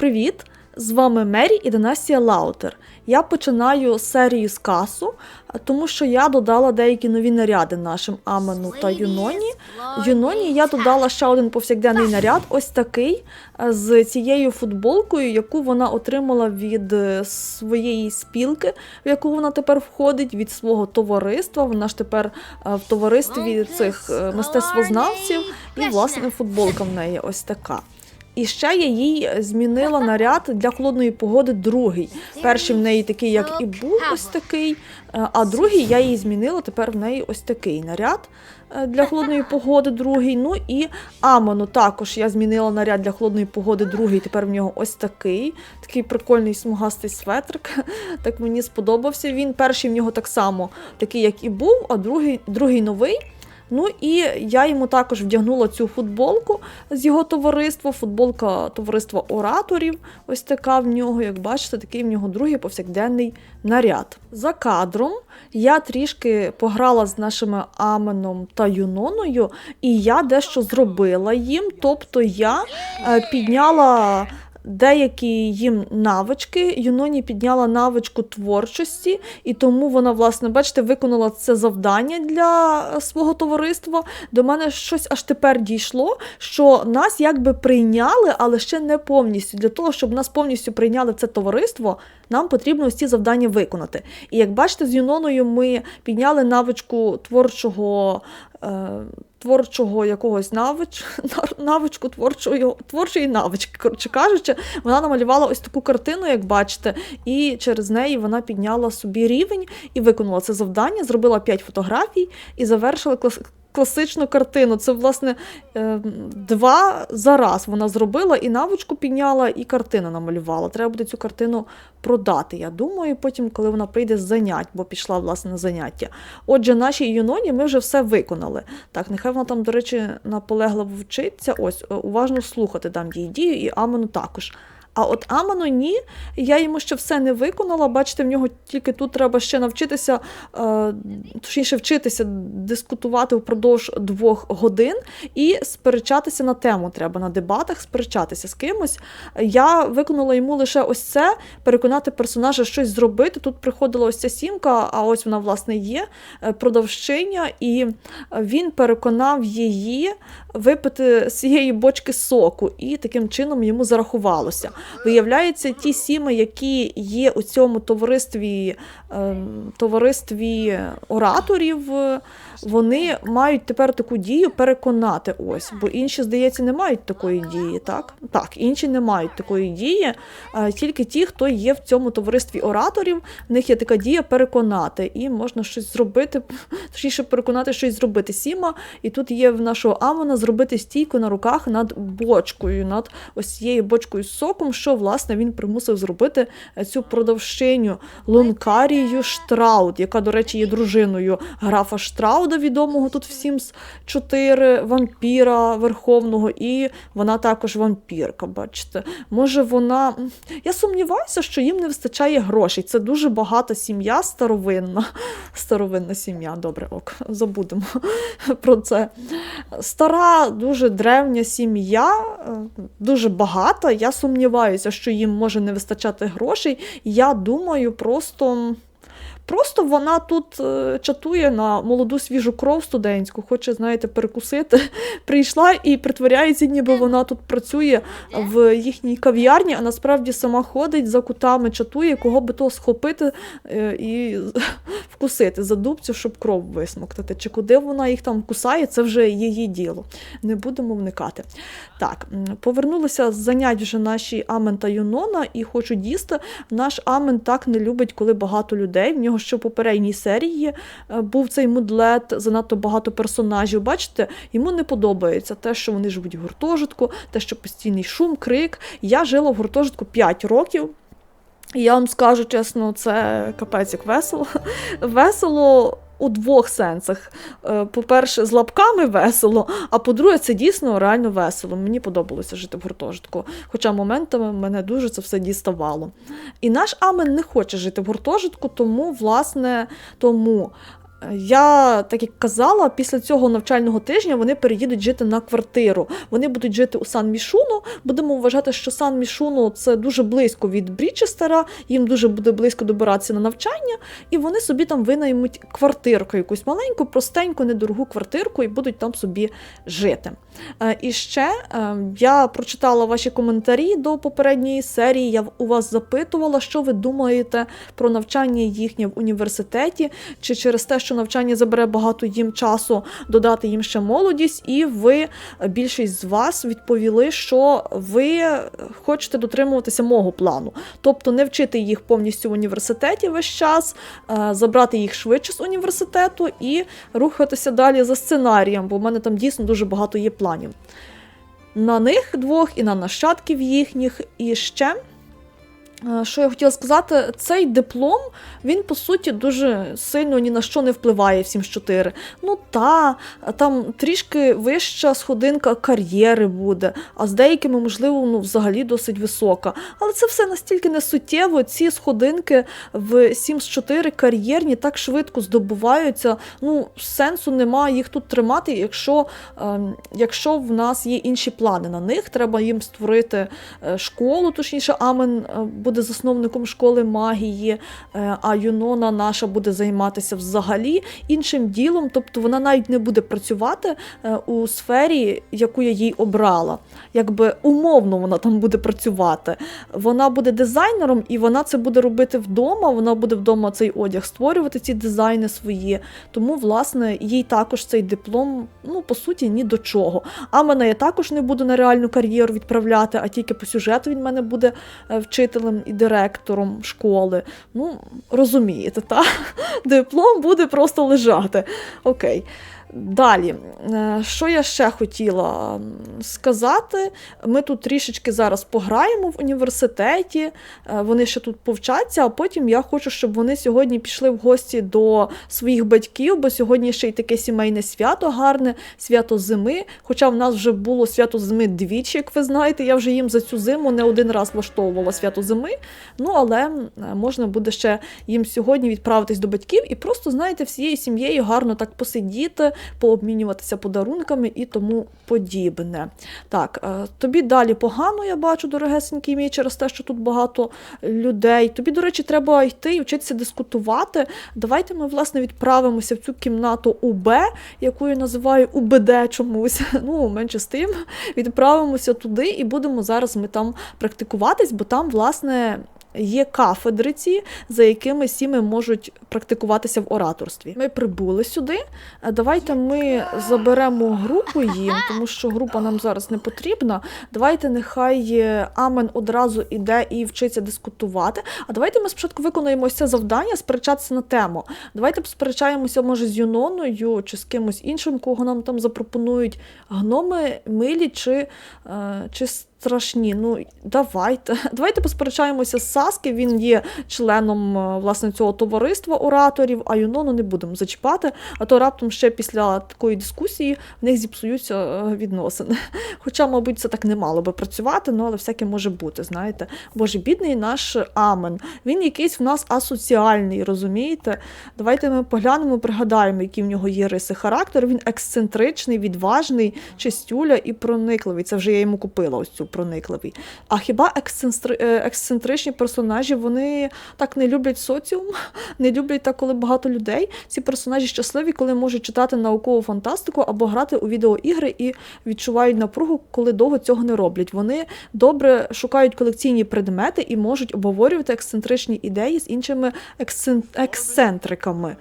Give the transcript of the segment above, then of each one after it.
привіт! З вами Мері і Династія Лаутер. Я починаю серію з касу, тому що я додала деякі нові наряди нашим Амену та Юноні. Юноні я додала ще один повсякденний наряд, ось такий, е, з цією футболкою, яку вона отримала від е, своєї спілки, в яку вона тепер входить, від свого товариства. Вона ж тепер е, в товаристві цих мистецтвознавців, і власне футболка в неї ось така. І ще я їй змінила наряд для холодної погоди другий. Перший в неї такий, як і був, ось такий, е, а другий я їй змінила. Тепер в неї ось такий наряд е, для холодної погоди, другий. Ну і Амону також я змінила наряд для холодної погоди, другий. Тепер в нього ось такий. Такий прикольний смугастий светрик. Так мені сподобався. Він перший в нього так само, такий, як і був, а другий, другий новий. Ну і я йому також вдягнула цю футболку з його товариства, футболка товариства ораторів. Ось така в нього, як бачите, такий в нього другий повсякденний наряд. За кадром я трішки пограла з нашими Аменом та Юноною, і я дещо зробила їм. Тобто я е, підняла. Деякі їм навички. Юноні підняла навичку творчості, і тому вона, власне, бачите, виконала це завдання для свого товариства. До мене щось аж тепер дійшло, що нас якби прийняли, але ще не повністю. Для того, щоб нас повністю прийняли це товариство, нам потрібно ось ці завдання виконати. І як бачите, з Юноною ми підняли навичку творчого. Е, Творчого якогось навич, навичку творчої, творчої навички, коротше кажучи, вона намалювала ось таку картину, як бачите, і через неї вона підняла собі рівень і виконала це завдання, зробила 5 фотографій і завершила клас, класичну картину. Це, власне, е, два за раз вона зробила і навичку підняла, і картину намалювала. Треба буде цю картину продати. Я думаю, потім, коли вона прийде з занять, бо пішла власне на заняття. Отже, нашій юноні ми вже все виконали. Так, нехай вона там, до речі, наполегливо вчиться. Ось, е, уважно слухати дам їй дію, і Амену також. А от Аману ні, я йому ще все не виконала. Бачите, в нього тільки тут треба ще навчитися, е, точніше вчитися дискутувати впродовж двох годин і сперечатися на тему. Треба на дебатах сперечатися з кимось. Я виконала йому лише ось це, переконати персонажа щось зробити. Тут приходила ось ця сімка, а ось вона, власне, є е, продавщиня, і він переконав її випити з цієї бочки соку, і таким чином йому зарахувалося. Виявляється, ті сіми, які є у цьому товаристві ем, товаристві ораторів, вони мають тепер таку дію переконати ось, бо інші, здається, не мають такої дії. Так, Так, інші не мають такої дії, тільки ті, хто є в цьому товаристві ораторів, в них є така дія переконати, і можна щось зробити, точніше переконати щось зробити сіма. І тут є в нашого Амона зробити стійку на руках над бочкою, над ось цією бочкою з соком, що власне він примусив зробити цю продавщиню Лункарію Штрауд, яка, до речі, є дружиною графа Штрауда, відомого тут всім з чотири вампіра верховного, і вона також вампірка. Бачите, може вона. Я сумніваюся, що їм не вистачає грошей. Це дуже багата сім'я старовинна. Старовинна сім'я, добре, ок, забудемо про це. Стара, дуже древня сім'я, е, дуже багата. Я сумніваюся, що їм може не вистачати грошей. Я думаю, просто. Просто вона тут е, чатує на молоду свіжу кров студентську, хоче, знаєте, перекусити. Прийшла і притворяється, ніби вона тут працює в їхній кав'ярні, а насправді сама ходить за кутами, чатує, кого би то схопити е, і вкусити за дубцю, щоб кров висмоктати. Чи куди вона їх там кусає, це вже її діло. Не будемо вникати. Так, повернулися з занять вже наші Амен та Юнона, і хочу дісти. Наш Амен так не любить, коли багато людей. В нього що в попередній серії е, був цей мудлет, занадто багато персонажів. Бачите, йому не подобається те, що вони живуть в гуртожитку, те, що постійний шум, крик. Я жила в гуртожитку 5 років. Я вам скажу чесно, це капець як весело. Весело у двох сенсах. Е, по-перше, з лапками весело, а по-друге, це дійсно реально весело. Мені подобалося жити в гуртожитку. Хоча моментами мене дуже це все діставало. І наш Амен не хоче жити в гуртожитку, тому, власне, тому Я так як казала, після цього навчального тижня вони переїдуть жити на квартиру. Вони будуть жити у Сан Мішуно. Будемо вважати, що Сан Мішуно це дуже близько від Брічестера, їм дуже буде близько добиратися на навчання, і вони собі там винаймуть квартирку, якусь маленьку, простеньку, недорогу квартирку, і будуть там собі жити. Е, І ще е, я прочитала ваші коментарі до попередньої серії. Я у вас запитувала, що ви думаєте про навчання їхнє в університеті, чи через те, що навчання забере багато їм часу, додати їм ще молодість, і ви більшість з вас відповіли, що ви хочете дотримуватися мого плану, тобто не вчити їх повністю в університеті весь час, е, забрати їх швидше з університету і рухатися далі за сценарієм, бо в мене там дійсно дуже багато є планів. На них двох і на нащадків їхніх, і ще. Е, Що я хотіла сказати, цей диплом, він по суті дуже сильно ні на що не впливає в 7-4. Ну та, там трішки вища сходинка кар'єри буде, а з деякими, можливо, ну, взагалі досить висока. Але це все настільки не суттєво. Ці сходинки в 7-4 кар'єрні так швидко здобуваються. Ну, сенсу немає їх тут тримати, якщо, ем, якщо в нас є інші плани на них. Треба їм створити е, школу, точніше, Амен е, буде засновником школи магії, е, а Юнона наша буде займатися взагалі іншим ділом, тобто вона навіть не буде працювати е, у сфері, яку я їй обрала. Якби умовно вона там буде працювати. Вона буде дизайнером, і вона це буде робити вдома. Вона буде вдома цей одяг створювати, ці дизайни свої. Тому, власне, їй також цей диплом, ну, по суті, ні до чого. А мене я також не буду на реальну кар'єру відправляти, а тільки по сюжету він мене буде е, вчителем і директором школи. Ну, розумієте, та? Диплом буде просто лежати. Окей. Далі, Е, що я ще хотіла сказати? Ми тут трішечки зараз пограємо в університеті, е, вони ще тут повчаться, а потім я хочу, щоб вони сьогодні пішли в гості до своїх батьків, бо сьогодні ще й таке сімейне свято гарне, свято зими. Хоча в нас вже було свято зими двічі, як ви знаєте, я вже їм за цю зиму не один раз влаштовувала свято зими. Ну, але можна буде ще їм сьогодні відправитись до батьків і просто, знаєте, всією сім'єю гарно так посидіти, пообмінюватися подарунками і тому подібне. Так, е, тобі далі погано, я бачу, дорогесенький мій, через те, що тут багато людей. Тобі, до речі, треба йти і вчитися дискутувати. Давайте ми, власне, відправимося в цю кімнату УБ, яку я називаю УБД чомусь. Ну, менше з тим. Відправимося туди і будемо зараз ми там практикуватись, бо там, власне. Є кафедри ці, за якими сіми можуть практикуватися в ораторстві. Ми прибули сюди. Давайте ми заберемо групу їм, тому що група нам зараз не потрібна. Давайте нехай е, Амен одразу іде і вчиться дискутувати. А давайте ми спочатку виконуємо ось це завдання, сперечатися на тему. Давайте посперечаємося, може, з Юноною чи з кимось іншим, кого нам там запропонують. Гноми милі чи, е, чи страшні. Ну, давайте. Давайте посперечаємося з Саски. Він є членом е, власне цього товариства ораторів, а Юнону не будемо зачіпати. А то раптом ще після такої дискусії в них зіпсуються е, відносини. Хоча, мабуть, це так не мало би працювати, ну але всяке може бути, знаєте. Боже, бідний наш Амен. Він якийсь в нас асоціальний, розумієте? Давайте ми поглянемо, пригадаємо, які в нього є риси характеру. Він ексцентричний, відважний, чистюля і проникливий. Це вже я йому купила ось цю проникливий. А хіба е, ексцентричні персонажі вони так не люблять соціум, не люблять так, коли багато людей. Ці персонажі щасливі, коли можуть читати наукову фантастику або грати у відеоігри і відчувають напругу, коли довго цього не роблять. Вони добре шукають колекційні предмети і можуть обговорювати ексцентричні ідеї з іншими ексцен... ексцентриками.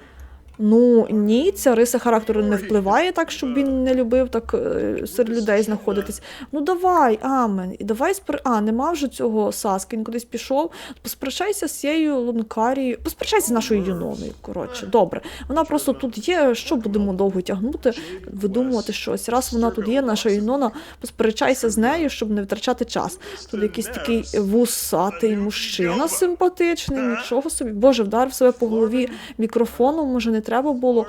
Ну ні, ця риса характеру не впливає так, щоб він не любив так е, серед людей знаходитись. Ну давай, амен, і давай спри... А, нема вже цього Саски, він кудись пішов. Посперечайся з цією Лункарією. Посперечайся з нашою юноною. Коротше, добре. Вона просто тут є. Що будемо довго тягнути, видумувати щось. Раз вона тут є, наша юнона, посперечайся з нею, щоб не втрачати час. Тут якийсь такий вусатий мужчина симпатичний, нічого собі. Боже, вдарив себе по голові мікрофоном, може не треба було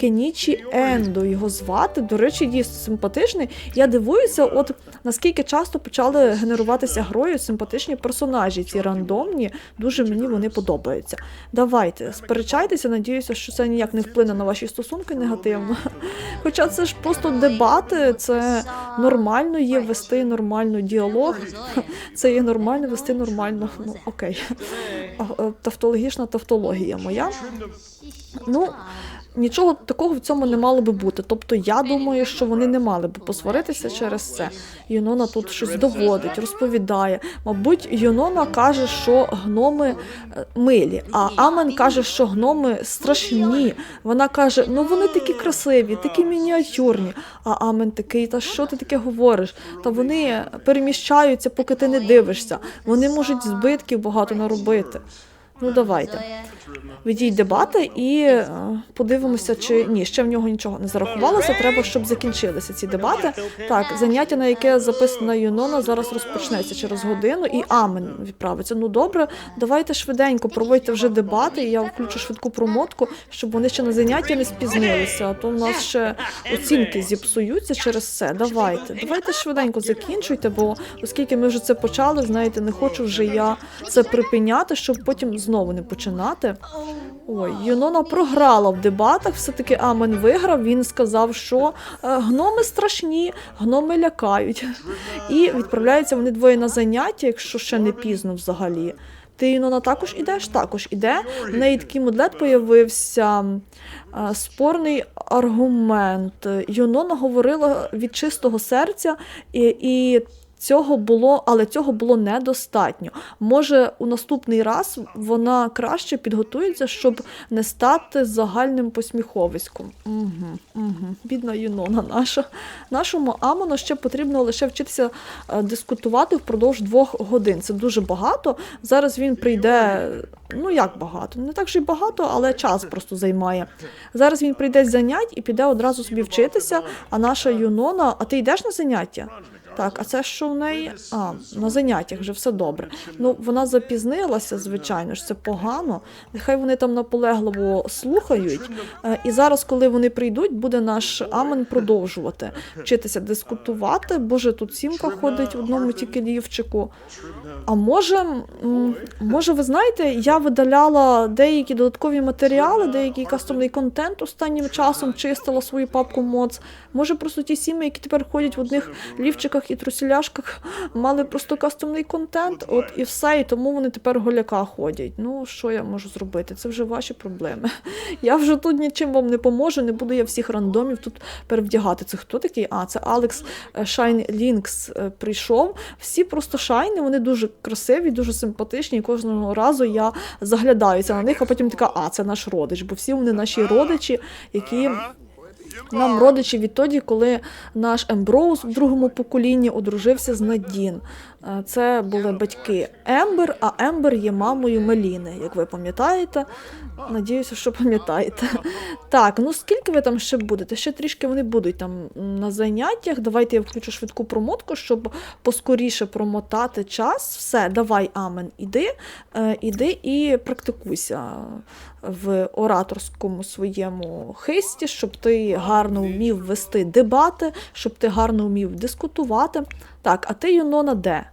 Кенічі Ендо його звати. До речі, дійсно симпатичний. Я дивуюся, от наскільки часто почали генеруватися грою симпатичні персонажі, ці рандомні. Дуже мені вони подобаються. Давайте, сперечайтеся, надіюся, що це ніяк не вплине на ваші стосунки негативно. Хоча це ж просто дебати, це нормально є вести нормально діалог. Це є нормально вести нормально. Ну окей. А, е, Тавтологічна тавтологія моя. Ну, Нічого такого в цьому не мало би бути. Тобто я думаю, що вони не мали би посваритися через це. Юнона тут щось доводить, розповідає. Мабуть, Юнона каже, що гноми е, милі, а Амен каже, що гноми страшні. Вона каже: ну вони такі красиві, такі мініатюрні. А Амен такий, та що ти таке говориш? Та вони переміщаються, поки ти не дивишся. Вони можуть збитків багато наробити. Ну давайте. Ведіть дебати і е, подивимося, чи ні, ще в нього нічого не зарахувалося. Треба, щоб закінчилися ці дебати. Так, заняття, на яке записана Юнона, зараз розпочнеться через годину, і Амен відправиться. Ну добре, давайте швиденько проводьте вже дебати. і Я включу швидку промотку, щоб вони ще на заняття не спізнилися. А то в нас ще оцінки зіпсуються через це. Давайте, давайте швиденько закінчуйте, бо оскільки ми вже це почали, знаєте, не хочу вже я це припиняти, щоб потім знову не починати. Ой, Юнона програла в дебатах, все-таки Амен виграв. Він сказав, що е, гноми страшні, гноми лякають. І відправляються вони двоє на заняття, якщо ще не пізно взагалі. Ти, Юнона, також ідеш? Також іде. В неї такий модлет появився е, спорний аргумент. Юнона говорила від чистого серця і Цього було, але цього було недостатньо. Може, у наступний раз вона краще підготується, щоб не стати загальним посміховиськом. Угу, угу. Бідна Юнона наша. Нашому Амону ще потрібно лише вчитися е, дискутувати впродовж двох годин. Це дуже багато. Зараз він прийде. Ну як багато? Не так же й багато, але час просто займає. Зараз він прийде з занять і піде одразу собі вчитися. А наша Юнона, а ти йдеш на заняття? Так, а це що в неї? А, на заняттях вже все добре. Ну, вона запізнилася, звичайно ж, це погано. Нехай вони там наполегливо слухають. Е, І зараз, коли вони прийдуть, буде наш Амен продовжувати вчитися дискутувати. Боже, тут сімка ходить в одному тільки лівчику. А може, може, ви знаєте, я видаляла деякі додаткові матеріали, деякий кастомний контент останнім часом чистила свою папку МОЦ. Може, просто ті сім'ї, які тепер ходять в одних лівчиках і трусіляшках, мали просто кастомний контент, от і все, і тому вони тепер голяка ходять. Ну, що я можу зробити? Це вже ваші проблеми. Я вже тут нічим вам не поможу, не буду я всіх рандомів тут перевдягати. Це хто такий? А, це Алекс Шайн Лінкс е, прийшов. Всі просто шайни, вони дуже красиві, дуже симпатичні. І кожного разу я заглядаюся на них, а потім така, а, це наш родич, бо всі вони наші родичі, які. Нам родичі відтоді, коли наш Емброуз в другому поколінні одружився з Надін. Е, Це були батьки Ембер, а Ембер є мамою Меліни, як ви пам'ятаєте. Надіюся, що пам'ятаєте. Так, ну скільки ви там ще будете? Ще трішки вони будуть там на заняттях. Давайте я включу швидку промотку, щоб поскоріше промотати час. Все, давай, Амен, іди, е, іди і практикуйся в ораторському своєму хисті, щоб ти гарно вмів вести дебати, щоб ти гарно вмів дискутувати. Так, а ти, Юнона, де?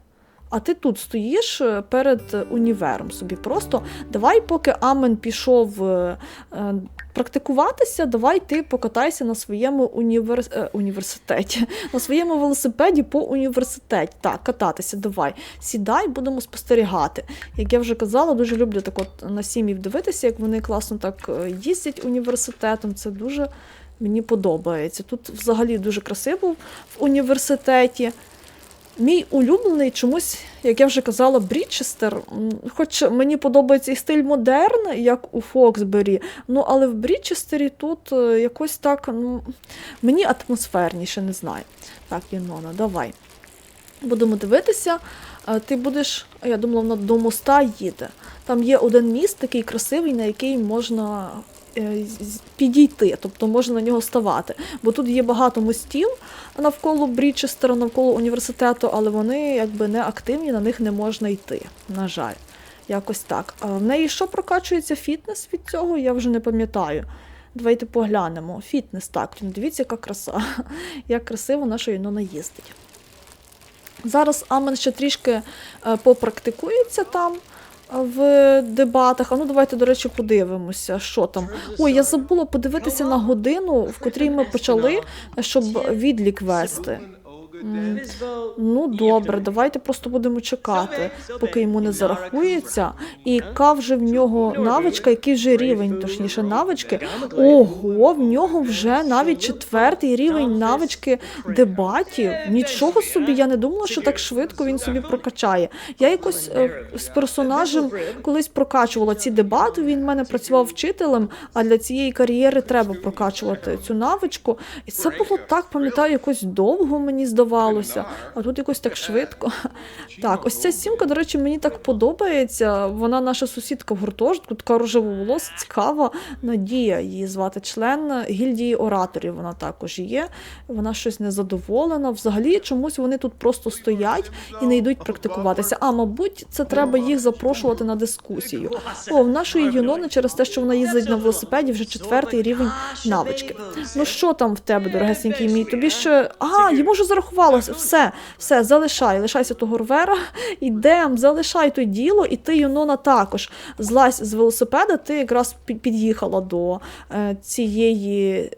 А ти тут стоїш е, перед універом собі. Просто давай, поки Амен пішов е, е, практикуватися, давай ти покатайся на своєму універ... е, університеті, на своєму велосипеді по університеті. Так, кататися, давай. Сідай, будемо спостерігати. Як я вже казала, дуже люблю так от на сім'їв дивитися, як вони класно так е, їздять університетом. Це дуже мені подобається. Тут взагалі дуже красиво в університеті. Мій улюблений чомусь, як я вже казала, Брічестер. Хоч мені подобається і стиль модерн, як у Фоксбері, ну але в Брічестері тут е, якось так ну, мені атмосферніше, не знаю. Так, Єнона, давай. Будемо дивитися. Е, Ти будеш, я думала, вона до моста їде. Там є один міст такий красивий, на який можна підійти, тобто можна на нього ставати. Бо тут є багато мостів навколо Брічестера, навколо університету, але вони якби не активні, на них не можна йти. На жаль, якось так. А в неї що прокачується фітнес від цього? Я вже не пам'ятаю. Давайте поглянемо. Фітнес, так. Дивіться, яка краса. Як красиво наша Юнона їздить. Зараз Амен ще трішки е, попрактикується там е, в дебатах. А ну давайте, до речі, подивимося, що там. Ой, я забула подивитися на годину, в котрій ми почали, щоб відлік вести. Ну, добре, давайте просто будемо чекати, поки йому не зарахується. І яка вже в нього навичка, який вже рівень, точніше, навички. Ого, в нього вже навіть четвертий рівень навички дебатів. Нічого собі, я не думала, що так швидко він собі прокачає. Я якось е, з персонажем колись прокачувала ці дебати. Він в мене працював вчителем, а для цієї кар'єри треба прокачувати цю навичку. І це було так, пам'ятаю, якось довго мені здавалося, а тут якось так швидко. Так, ось ця сімка, до речі, мені так подобається. Вона наша сусідка в гуртожитку, така рожевоволоса, цікава. Надія її звати член гільдії ораторів. Вона також є. Вона щось незадоволена. Взагалі, чомусь вони тут просто стоять і не йдуть практикуватися. А мабуть, це треба їх запрошувати на дискусію. О, в нашої Юнони через те, що вона їздить на велосипеді, вже четвертий рівень навички. Ну що там в тебе, дорогесенький мій? Тобі ще. А, йому вже зарахувалося. Все, все, залишай, лишайся того рвера, ідем, залишай то діло, і ти, Юнона, також злазь з велосипеда, ти якраз під'їхала до е, цієї.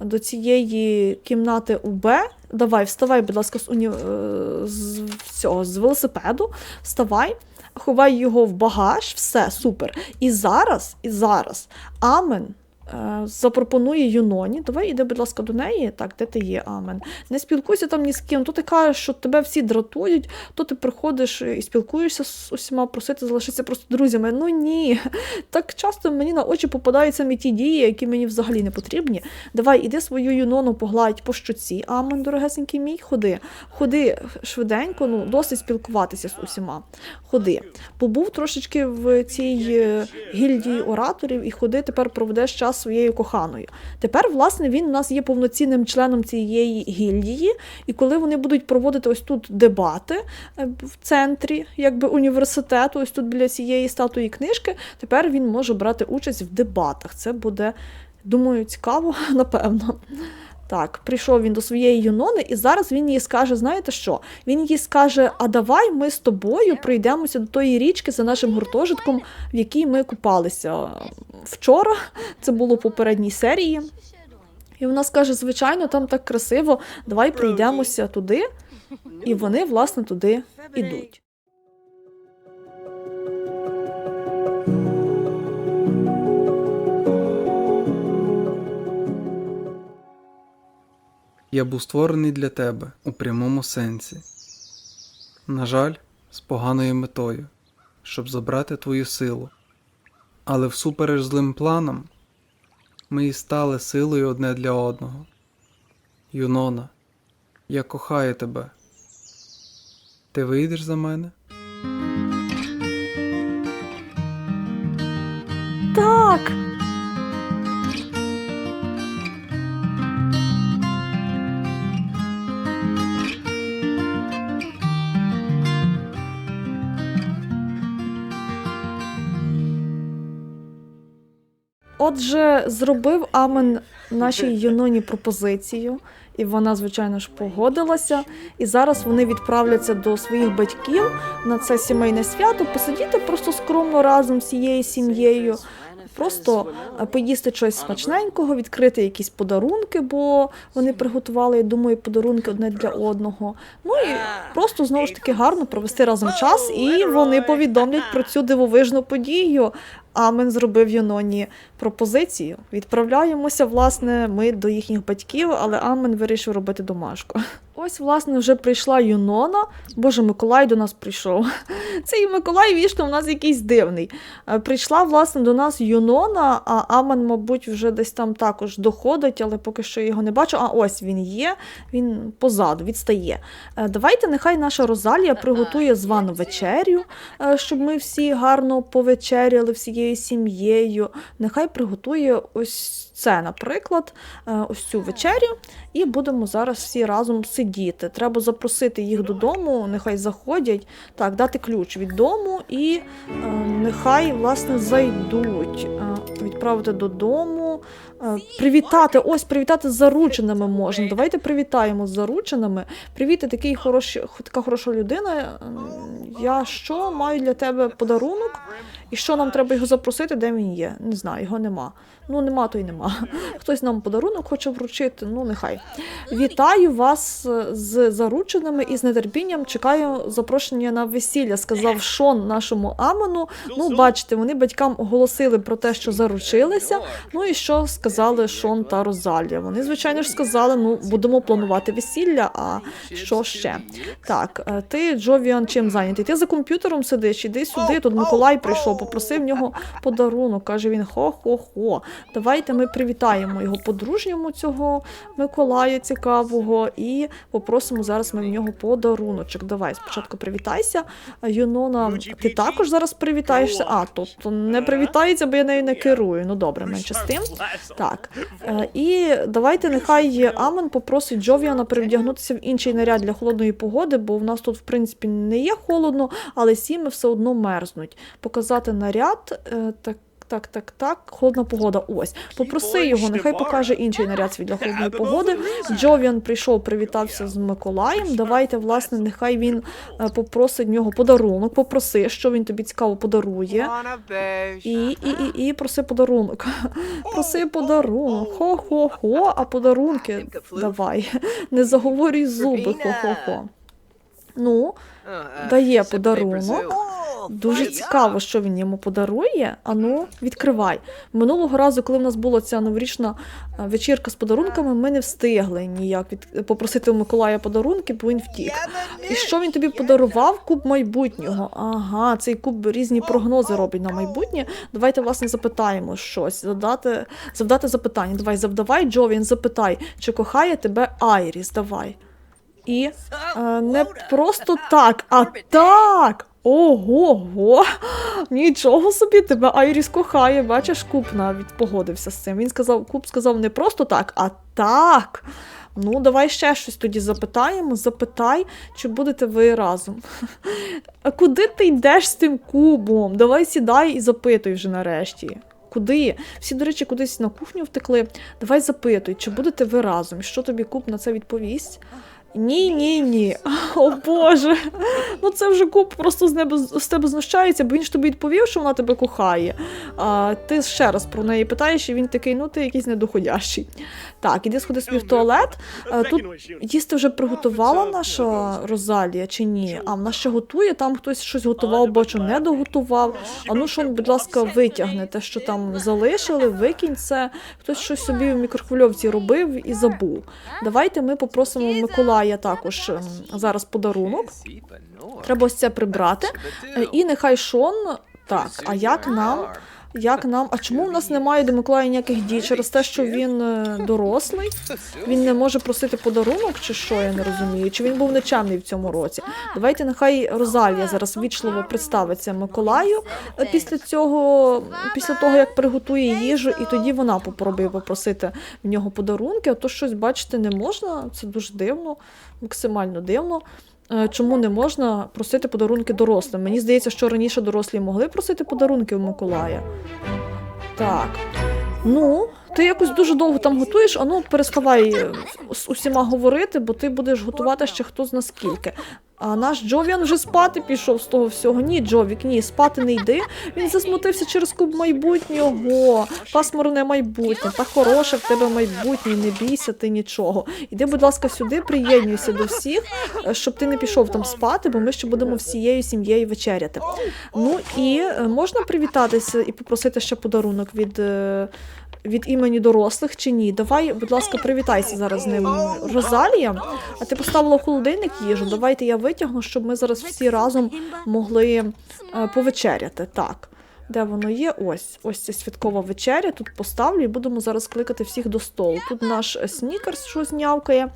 До цієї кімнати УБ. Давай, вставай, будь ласка, з, уні... е, з, цього, з велосипеду, вставай, ховай його в багаж, все, супер. І зараз, і зараз Амен запропонує Юноні. Давай іди, будь ласка, до неї. Так, де ти є, Амен? Не спілкуйся там ні з ким. То ти кажеш, що тебе всі дратують, то ти приходиш і спілкуєшся з усіма, просити залишитися просто друзями. Ну ні. Так часто мені на очі попадаються самі ті дії, які мені взагалі не потрібні. Давай, іди свою юнону погладь по щоці, Амен, дорогесенький мій, ходи. Ходи швиденько, ну досить спілкуватися з усіма. Ходи. Побув трошечки в цій е, гільдії ораторів і ходи тепер проведеш час своєю коханою. Тепер, власне, він у нас є повноцінним членом цієї гільдії, і коли вони будуть проводити ось тут дебати е, в центрі якби, університету, ось тут біля цієї статуї книжки, тепер він може брати участь в дебатах. Це буде, думаю, цікаво, напевно. Так, прийшов він до своєї Юнони, і зараз він їй скаже: знаєте що? Він їй скаже: А давай ми з тобою пройдемося до тої річки за нашим гуртожитком, в якій ми купалися вчора. Це було в попередній серії. І вона скаже: звичайно, там так красиво, давай пройдемося туди. І вони, власне, туди ідуть. Я був створений для тебе у прямому сенсі. На жаль, з поганою метою, щоб забрати твою силу. Але всупереч злим планам, ми і стали силою одне для одного. Юнона, я кохаю тебе. Ти вийдеш за мене? Так. Отже, зробив Амен нашій Юноні пропозицію, і вона, звичайно ж, погодилася. І зараз вони відправляться до своїх батьків на це сімейне свято, посидіти просто скромно разом з цією сім'єю. Просто е, поїсти щось смачненького, відкрити якісь подарунки, бо вони приготували, я думаю, подарунки одне для одного. Ну і просто знову ж таки гарно провести разом час, і вони повідомлять про цю дивовижну подію. Амен зробив Юноні пропозицію. Відправляємося, власне, ми до їхніх батьків, але Амен вирішив робити домашку. Ось, власне, вже прийшла Юнона. Боже, Миколай до нас прийшов. Цей Миколай вічно у нас якийсь дивний. Е, Прийшла, власне, до нас Юнона, а Амен, мабуть, вже десь там також доходить, але поки що його не бачу. А ось він є, він позаду, відстає. Е, Давайте нехай наша Розалія приготує звану вечерю, е, щоб ми всі гарно повечеряли всією сім'єю. Нехай приготує ось це, наприклад, е, ось цю вечерю, і будемо зараз всі разом сидіти. Треба запросити їх додому, нехай заходять, так, дати ключ від дому і е, нехай власне зайдуть, е, відправити додому. Е, Привітати, ось привітати з зарученими можна. Давайте привітаємо з зарученими. Привіт, такий хороший, така хороша людина. Я що маю для тебе подарунок? І що нам треба його запросити, де він є? Не знаю, його нема. Ну, нема, то й нема. Хтось нам подарунок хоче вручити, ну нехай. Вітаю вас е, з зарученими і з нетерпінням чекаю запрошення на весілля, сказав Шон нашому Амену. Ну, бачите, вони батькам оголосили про те, що заручилися. Ну і що сказали Шон та Розалія? Вони, звичайно ж, сказали: ну, будемо планувати весілля. А що ще? Так, е, ти, Джовіан, чим зайнятий? Ти за комп'ютером сидиш, іди сюди. Тут Миколай прийшов, попросив в нього подарунок. Каже він: хо-хо-хо. Давайте ми привітаємо його по-дружньому цього Миколая цікавого і попросимо зараз ми в нього подаруночок. Давай спочатку привітайся. Юнона, ти також зараз привітаєшся? А, тобто не привітається, бо я нею не керую. Ну добре, менше з тим. Так. Е, І давайте нехай Амен попросить Джовіана перевдягнутися в інший наряд для холодної погоди, бо в нас тут, в принципі, не є холодно, але сіми все одно мерзнуть. Показати наряд. е, Так. Так, так, так, холодна погода. Ось. Попроси його, нехай покаже інший наряд свій для холодної погоди. Джовіан прийшов, привітався з Миколаєм. Давайте, власне, нехай він е, попросить в нього подарунок. Попроси, що він тобі цікаво подарує. І, і, і, і проси подарунок. Проси подарунок. Хо-хо-хо, а подарунки давай. Не заговорюй зуби, хо-хо-хо. Ну, дає подарунок. Дуже цікаво, що він йому подарує. Ану, відкривай. Минулого разу, коли в нас була ця новорічна е, вечірка з подарунками, ми не встигли ніяк від... попросити у Миколая подарунки, бо він втік. І що він тобі подарував? Куб майбутнього. Ага, цей куб різні прогнози робить на майбутнє. Давайте, власне, запитаємо щось, задати, завдати запитання. Давай, завдавай, Джовін, запитай, чи кохає тебе Айріс. Давай. І е, не просто так, а так. Ого-го! Нічого собі, тебе Айріс кохає. Бачиш, Куб навіть погодився з цим. Він сказав, Куб сказав не просто так, а так. Ну, давай ще щось тоді запитаємо. Запитай, чи будете ви разом. А куди ти йдеш з тим кубом? Давай сідай і запитуй вже нарешті. Куди? Всі, до речі, кудись на кухню втекли. Давай запитуй, чи будете ви разом? Що тобі куб на це відповість? Ні, ні, ні. О Боже. Ну це вже куб просто з небо з тебе знущається, бо він ж тобі відповів, що вона тебе кохає. А ти ще раз про неї питаєш, і він такий, ну ти якийсь недоходящий. Так, іди сходи собі в туалет. Тут їсти вже приготувала наша Розалія чи ні? А вона ще готує, там хтось щось готував, бачу, не доготував. А ну що, будь ласка, витягни те, що там залишили, викинь це. Хтось щось собі в мікрохвильовці робив і забув. Давайте ми попросимо Миколая також ем, зараз подарунок. Треба ось це прибрати. Е, І нехай Шон. Так, а як нам? Як нам? А чому в нас немає до Миколая ніяких дій? Через те, що він е, дорослий? Він не може просити подарунок, чи що, я не розумію. Чи він був нечемний в цьому році? Давайте нехай Розалія зараз вічливо представиться Миколаю е, після цього, після того, як приготує їжу, і тоді вона попробує попросити в нього подарунки. А то щось бачити не можна. Це дуже дивно, максимально дивно. Е, Чому не можна просити подарунки дорослим? Мені здається, що раніше дорослі могли просити подарунки у Миколая. Так. Ну, ти якось дуже довго там готуєш, а ну переставай е, з усіма говорити, бо ти будеш готувати ще хто зна скільки. А наш Джовіан вже спати пішов з того всього. Ні, Джовік, ні, спати не йди. Він засмутився через куб майбутнього. Пасмурне майбутнє. Та хороше в тебе майбутнє, не бійся ти нічого. Іди, будь ласка, сюди, приєднуйся до всіх, е, щоб ти не пішов там спати, бо ми ще будемо всією сім'єю вечеряти. Ну і е, можна привітатися і попросити ще подарунок від. Від імені дорослих чи ні? Давай, будь ласка, привітайся зараз з ним, Розалія. А ти поставила в холодильник їжу. Давайте я витягну, щоб ми зараз всі разом могли е, повечеряти. Так. Де воно є? Ось. Ось ця святкова вечеря. Тут поставлю і будемо зараз кликати всіх до столу. Тут наш е, снікерс щось нявкає,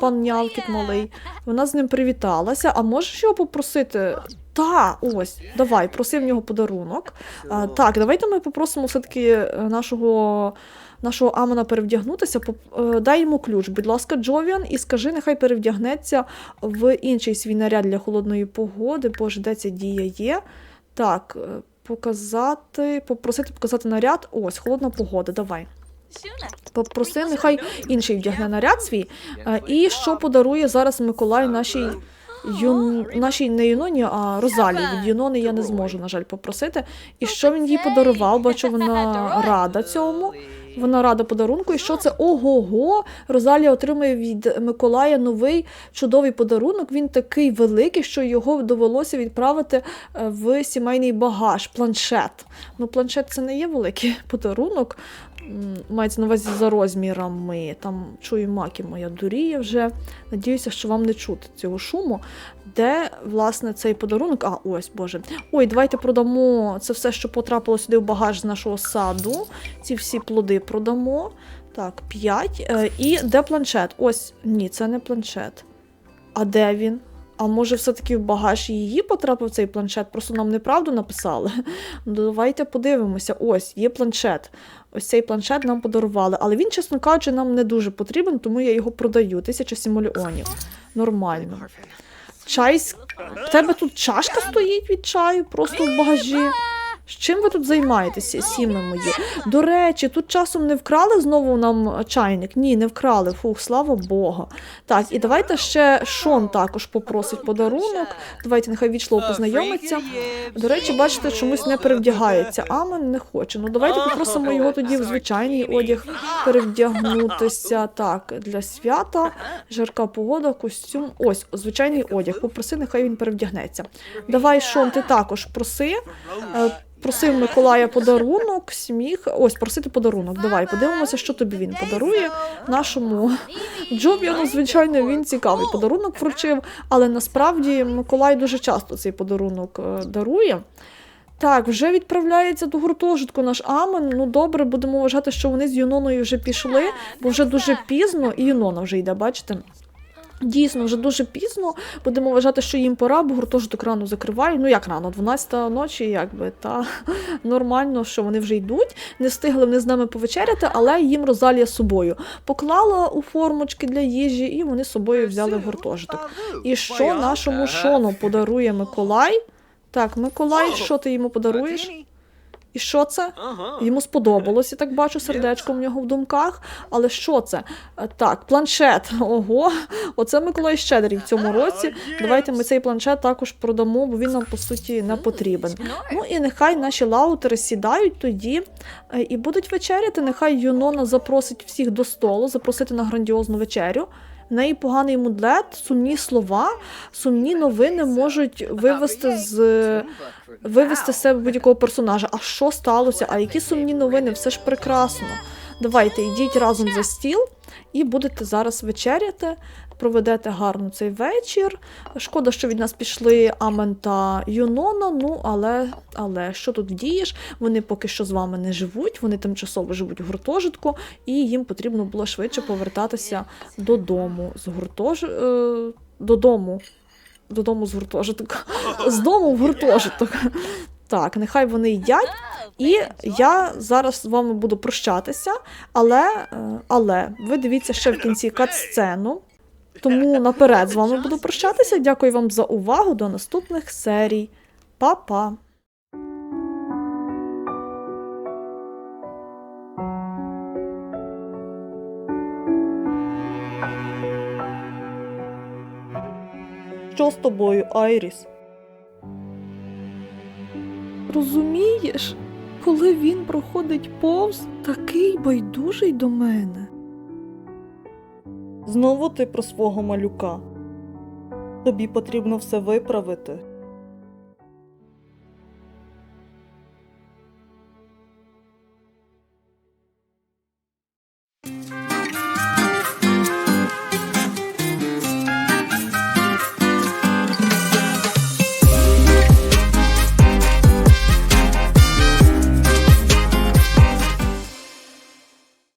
пан нявкіт малий. Вона з ним привіталася. А можеш його попросити? Та, ось, давай, проси в нього подарунок. А, так, давайте ми попросимо все-таки е, нашого. Нашого Амона перевдягнутися, е, дай йому ключ, будь ласка, Джовіан, і скажи, нехай перевдягнеться в інший свій наряд для холодної погоди. Боже, де ця дія є? Так, е, показати, попросити показати наряд. Ось, холодна погода, давай. Попроси, нехай інший вдягне наряд свій. І що подарує зараз Миколай нашій юн... нашій не Юноні, а Розалі. Від Юнони я не зможу, на жаль, попросити. І що він їй подарував? Бачу, вона рада цьому. Вона рада подарунку. І що це? Ого-го! Розалія отримує від Миколая новий чудовий подарунок. Він такий великий, що його довелося відправити е, в сімейний багаж, планшет. Ну, планшет це не є великий подарунок. Мається на увазі за розмірами. Там чую маки моя дуріє вже. Надіюся, що вам не чути цього шуму. Де, власне, цей подарунок? А, ось, Боже. Ой, давайте продамо це все, що потрапило сюди в багаж з нашого саду. Ці всі плоди продамо. Так, 5. І де планшет? Ось, ні, це не планшет. А де він? А може, все-таки в багаж її потрапив цей планшет? Просто нам неправду написали. Давайте подивимося. Ось, є планшет. Ось цей планшет нам подарували. Але він, чесно кажучи, нам не дуже потрібен, тому я його продаю. Тисяча сімоліонів. Нормально. Чай. В тебе тут чашка стоїть від чаю, просто в багажі. З чим ви тут займаєтеся, сіми мої? До речі, тут часом не вкрали знову нам чайник? Ні, не вкрали. Фух, слава Богу. Так, і давайте ще Шон також попросить подарунок. Давайте нехай вічливо познайомиться. До речі, бачите, чомусь не перевдягається. Амен не хоче. Ну давайте попросимо його тоді в звичайний одяг перевдягнутися. Так, для свята, жарка погода, костюм. Ось, звичайний одяг. Попроси, нехай він перевдягнеться. Давай, Шон, ти також проси. Просив Миколая подарунок, сміх. Ось, просити подарунок. Давай, подивимося, що тобі він подарує нашому Джобіану. Звичайно, він цікавий подарунок вручив, але насправді Миколай дуже часто цей подарунок е, дарує. Так, вже відправляється до гуртожитку наш Амен. Ну добре, будемо вважати, що вони з Юноною вже пішли, бо вже дуже пізно, і Юнона вже йде, бачите? Дійсно, вже дуже пізно. Будемо вважати, що їм пора, бо гуртожиток рано закриває. Ну як рано, 12 ночі, якби та нормально, що вони вже йдуть. Не встигли вони з нами повечеряти, але їм Розалія з собою поклала у формочки для їжі, і вони з собою взяли в гуртожиток. І що нашому Шону подарує Миколай? Так, Миколай, що ти йому подаруєш? І що це? Йому сподобалось, я так бачу сердечко в нього в думках. Але що це? Е, Так, планшет. Ого, оце Миколай щедрий в цьому році. Давайте ми цей планшет також продамо, бо він нам по суті не потрібен. Ну і нехай наші лаутери сідають тоді е, і будуть вечеряти. Нехай Юнона запросить всіх до столу, запросити на грандіозну вечерю. В неї поганий мудлет, сумні слова, сумні новини можуть вивести з вивести з себе будь-якого персонажа. А що сталося? А які сумні новини? Все ж прекрасно. Давайте йдіть разом за стіл і будете зараз вечеряти. Проведете гарно цей вечір. Шкода, що від нас пішли Амен та Юнона. Ну, але, але що тут вдієш? Вони поки що з вами не живуть, вони тимчасово живуть в гуртожитку, і їм потрібно було швидше повертатися додому з гуртож... е, додому. Додому з гуртожитка. З дому в гуртожиток. Так, нехай вони їдять. І я зараз з вами буду прощатися, але, е, але ви дивіться ще в кінці кат-сцену. Тому наперед з вами буду прощатися. Дякую вам за увагу. До наступних серій. Па-па! Що з тобою, Айріс? Розумієш, коли він проходить повз, такий байдужий до мене. Знову ти про свого малюка. Тобі потрібно все виправити.